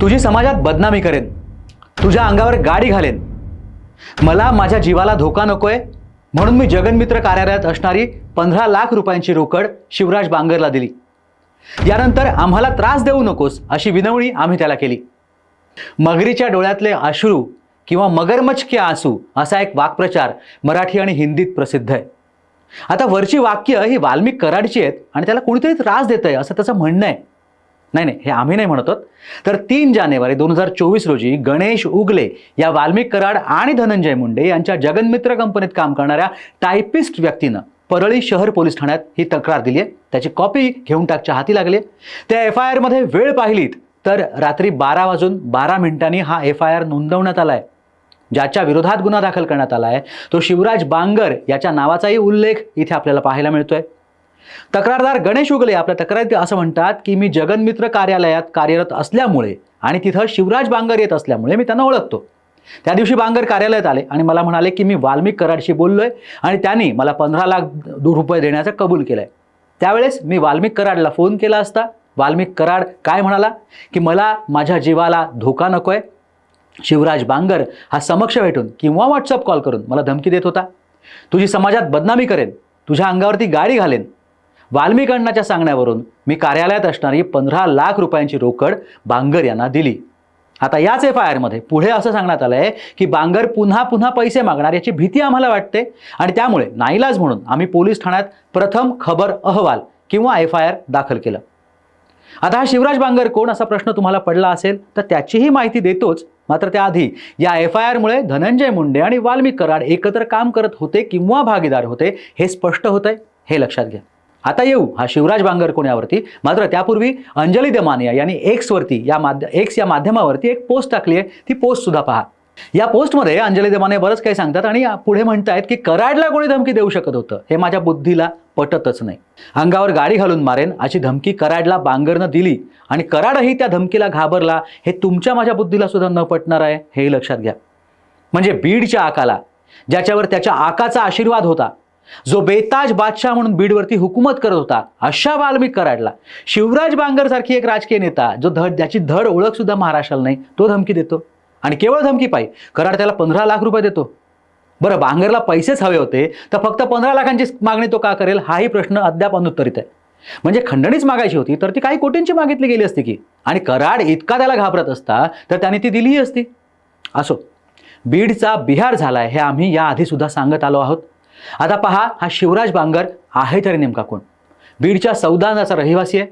तुझी समाजात बदनामी करेन. तुझ्या अंगावर गाडी घालेन. मला माझ्या जीवाला धोका नकोय म्हणून मी जगनमित्र कार्यालयात असणारी पंधरा लाख रुपयांची रोकड शिवराज बांगरला दिली. यानंतर आम्हाला त्रास देऊ नकोस अशी विनवणी आम्ही त्याला केली. मगरीच्या डोळ्यातले अश्रू किंवा मगरमच्छ के आसू असा एक वाक्प्रचार मराठी आणि हिंदीत प्रसिद्ध आहे. आता वरची वाक्य ही वाल्मिक कराडची आहेत आणि त्याला कोणीतरी त्रास देत आहे असं त्याचं म्हणणं आहे. नाही नाही हे आम्ही नाही म्हणत आहोत. तर तीन जानेवारी दोन हजार चोवीस रोजी गणेश उगले या वाल्मिक कराड आणि धनंजय मुंडे यांच्या जगनमित्र कंपनीत काम करणाऱ्या टायपिस्ट व्यक्तीनं परळी शहर पोलीस ठाण्यात ही तक्रार दिली आहे. त्याची कॉपी घेऊन टाकच्या हाती लागली त्या एफ आय आरमध्ये वेळ पाहिलीत तर रात्री बारा वाजून बारा मिनिटांनी हा एफ आय आर नोंदवण्यात आला आहे. ज्याच्या विरोधात गुन्हा दाखल करण्यात आला आहे तो शिवराज बांगर याच्या नावाचाही उल्लेख इथे आपल्याला पाहायला मिळतोय. तक्रारदार गणेश उगले आपल्या तक्रारीत असं म्हणतात की मी जगनमित्र कार्यालयात कार्यरत असल्यामुळे आणि तिथं शिवराज बांगर येत असल्यामुळे मी त्यांना ओळखतो. त्या दिवशी बांगर कार्यालयात आले आणि मला म्हणाले की मी वाल्मिक कराडशी बोललोय आणि त्यांनी मला पंधरा लाख दु- रुपये देण्याचं कबूल केलंय. त्यावेळेस मी वाल्मिक कराडला फोन केला असता. वाल्मिक कराड काय म्हणाला? की मला माझ्या जीवाला धोका नकोय. शिवराज बांगर हा समक्ष भेटून किंवा व्हॉट्सअप कॉल करून मला धमकी देत होता. तुझी समाजात बदनामी करेन. तुझ्या अंगावरती गाडी घालेन. वाल्मिक सांगण्यावरून मी कार्यालयात असणारी पंधरा लाख रुपयांची रोकड बांगर यांना दिली. आता याच एफ आय आरमध्ये पुढे असं सांगण्यात आलं आहे की बांगर पुन्हा पुन्हा पैसे मागणार याची भीती आम्हाला वाटते आणि त्यामुळे नाईलाज म्हणून आम्ही पोलीस ठाण्यात प्रथम खबर अहवाल किंवा एफ आय आर दाखल केलं. आता हा शिवराज बांगर कोण असा प्रश्न तुम्हाला पडला असेल तर त्याचीही माहिती देतोच. मात्र त्याआधी या एफ आय आरमुळे धनंजय मुंडे आणि वाल्मिक कराड एकत्र काम करत होते किंवा भागीदार होते हे स्पष्ट होतंय हे लक्षात घ्या. आता येऊ हा शिवराज बांगर कोण्यावरती? मात्र त्यापूर्वी अंजली दमानिया यांनी एक्सवरती या माध्य एक्स या माध्यमावरती एक पोस्ट टाकली आहे. ती पोस्टसुद्धा पहा. या पोस्टमध्ये अंजली दमाने बरंच काही सांगतात आणि पुढे म्हणतायत की कराडला कोणी धमकी देऊ शकत होतं? हे माझ्या बुद्धीला पटतच नाही. अंगावर गाडी घालून मारेन अशी धमकी कराडला बांगरनं दिली. आणि कराडही त्या धमकीला घाबरला. हे तुमच्या माझ्या बुद्धीला सुद्धा न पटणार आहे हे लक्षात घ्या. म्हणजे बीडच्या आकाला ज्याच्यावर त्याच्या आकाचा आशीर्वाद होता जो बेताज बादशाह म्हणून बीडवरती हुकूमत करत होता अशा वाल्मिक कराडला. शिवराज बांगर सारखी एक राजकीय नेता जो धड ज्याची धड ओळख सुद्धा महाराष्ट्राला नाही तो धमकी देतो. आणि केवळ धमकी पायी कराड त्याला पंधरा लाख रुपये देतो. बरं बांगरला पैसेच हवे होते तर फक्त पंधरा लाखांची मागणी तो का करेल हाही प्रश्न अद्याप अनुत्तरित आहे. म्हणजे खंडणीच मागायची होती तर ती काही कोटींची मागितली गेली असती की. आणि कराड इतका त्याला घाबरत असता तर त्याने ती दिलीही असती. असो बीडचा बिहार झालाय हे आम्ही याआधी सुद्धा सांगत आलो आहोत. आता पहा हा शिवराज बांगर आहे तरी नेमका कोण? बीडच्या सौदानाचा रहिवासी आहे.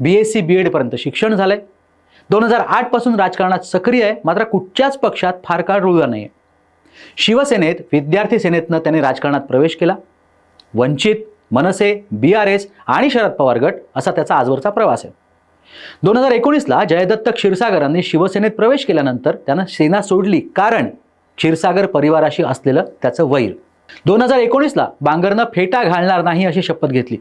बी एस सी बी एडपर्यंत शिक्षण झालंय. दोन हजार आठपासून राजकारणात सक्रिय आहे मात्र कुठच्याच पक्षात फार काळ रुळला नाही शिवसेनेत विद्यार्थी सेनेतनं त्याने राजकारणात प्रवेश केला. वंचित मनसे बी आर एस आणि शरद पवार गट असा त्याचा आजवरचा प्रवास आहे. दोन हजार एकोणीसला जयदत्त क्षीरसागरांनी शिवसेनेत प्रवेश केल्यानंतर त्यानं सेना सोडली कारण क्षीरसागर परिवाराशी असलेलं त्याचं वैर. दोन हजार एकोणीसला बांगरनं फेटा घालणार नाही अशी शपथ घेतली.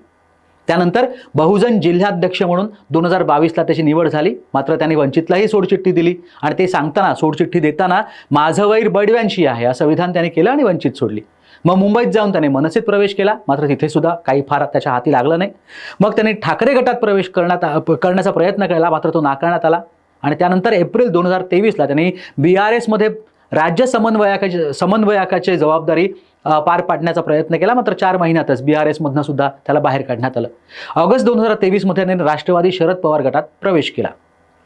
त्यानंतर बहुजन जिल्हाध्यक्ष म्हणून दोन हजार बावीसला त्याची निवड झाली. मात्र त्याने वंचितलाही सोडचिठ्ठी दिली आणि ते सांगताना सोडचिठ्ठी देताना माझं वैर बडव्यांशी आहे असं विधान त्याने केलं आणि वंचित सोडली. मग मुंबईत जाऊन त्याने मनसेत प्रवेश केला. मात्र तिथे सुद्धा काही फार त्याच्या हाती लागलं नाही. मग त्याने ठाकरे गटात प्रवेश करण्यात करण्याचा प्रयत्न केला. मात्र तो नाकारण्यात आला. आणि त्यानंतर एप्रिल दोन हजार तेवीसला त्यांनी बी आर एसमध्ये राज्य समन्वयकाची समन्वयकाची जबाबदारी पार पाडण्याचा प्रयत्न केला. मात्र चार महिन्यातच बी आर एसमधनं सुद्धा त्याला बाहेर काढण्यात आलं. ऑगस्ट दोन हजार तेवीसमध्ये त्यांनी राष्ट्रवादी शरद पवार गटात प्रवेश केला.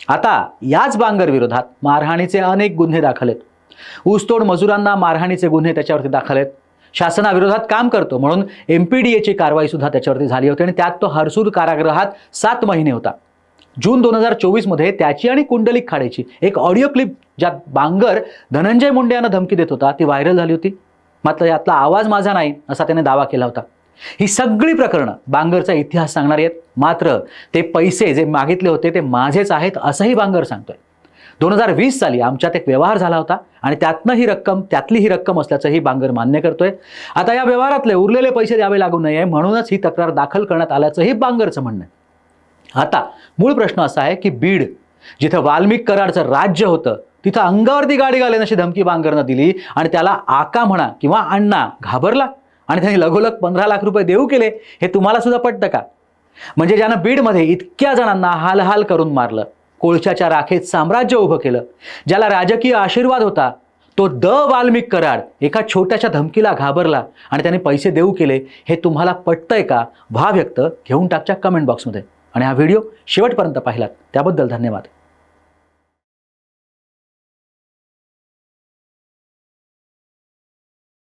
आता याच बांगर विरोधात मारहाणीचे अनेक गुन्हे दाखल आहेत. ऊसतोड मजुरांना मारहाणीचे गुन्हे त्याच्यावरती दाखल आहेत. शासनाविरोधात काम करतो म्हणून एम पी डी एची कारवाई सुद्धा त्याच्यावरती झाली होती आणि त्यात तो हरसूर कारागृहात सात महिने होता. जून दोन हजार चोवीसमध्ये त्याची आणि कुंडलिक खाडेची एक ऑडिओ क्लिप ज्यात बांगर धनंजय मुंडे यांना धमकी देत होता ती व्हायरल झाली होती. मात्र यातला आवाज माझा नाही असा त्याने दावा केला होता. ही सगळी प्रकरणं बांगरचा इतिहास सांगणारी आहेत. मात्र ते पैसे जे मागितले होते ते माझेच आहेत असंही बांगर सांगतोय. दोन हजार वीस साली आमच्यात एक व्यवहार झाला होता आणि त्यातनं ही रक्कम त्यातली ही रक्कम असल्याचंही बांगर मान्य करतोय. आता या व्यवहारातले उरलेले पैसे द्यावे लागू नये म्हणूनच ही तक्रार दाखल करण्यात आल्याचंही बांगरचं म्हणणं आहे. आता मूळ प्रश्न असा आहे की बीड जिथं वाल्मिक कराडचं राज्य होतं तिथं अंगावरती गाडी घालेन अशी धमकी बांगरनं दिली आणि त्याला आका म्हणा किंवा अण्णा घाबरला आणि त्यांनी लगोलग पंधरा लाख रुपये देऊ केले हे तुम्हाला सुद्धा पटतं का? म्हणजे ज्यानं बीडमध्ये इतक्या जणांना हालहाल करून मारलं कोळशाच्या राखेत साम्राज्य उभं केलं ज्याला राजकीय आशीर्वाद होता तो द वाल्मिक कराड एका छोट्याशा धमकीला घाबरला आणि त्याने पैसे देऊ केले हे तुम्हाला पटतंय का? भाव व्यक्त घेऊन टाकच्या कमेंट बॉक्समध्ये आणि हा व्हिडिओ शेवटपर्यंत पाहिलात. त्याबद्दल धन्यवाद.